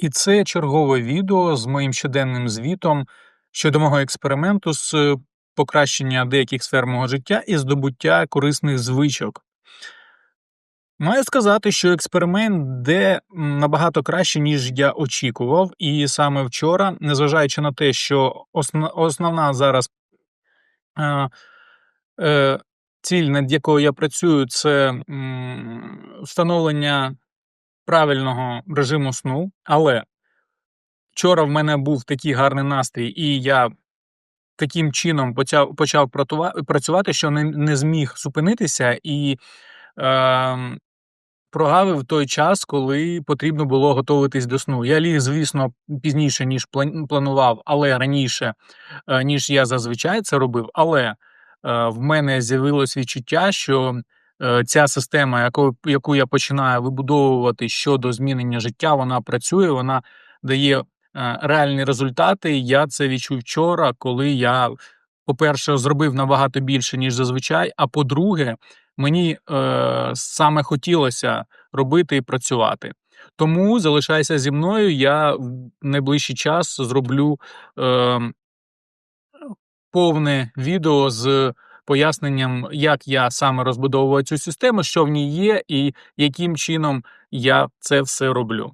І це чергове відео з моїм щоденним звітом щодо мого експерименту з е, покращення деяких сфер мого життя і здобуття корисних звичок. Маю сказати, що експеримент де набагато краще, ніж я очікував, і саме вчора, незважаючи на те, що основна зараз е, е, ціль, над якою я працюю, це м, встановлення правильного режиму сну, але вчора в мене був такий гарний настрій, і я таким чином почав, почав працювати, що не, не зміг зупинитися і е, прогавив той час, коли потрібно було готуватись до сну. Я ліг, звісно, пізніше, ніж планував, але раніше, е, ніж я зазвичай це робив. Але е, в мене з'явилось відчуття, що ця система, яку, яку я починаю вибудовувати щодо змінення життя, вона працює, вона дає е, реальні результати. Я це відчув вчора, коли я, по-перше, зробив набагато більше, ніж зазвичай. А по-друге, мені е, саме хотілося робити і працювати. Тому залишайся зі мною. Я в найближчий час зроблю е, повне відео з поясненням, як я саме розбудовую цю систему, що в ній є, і яким чином я це все роблю.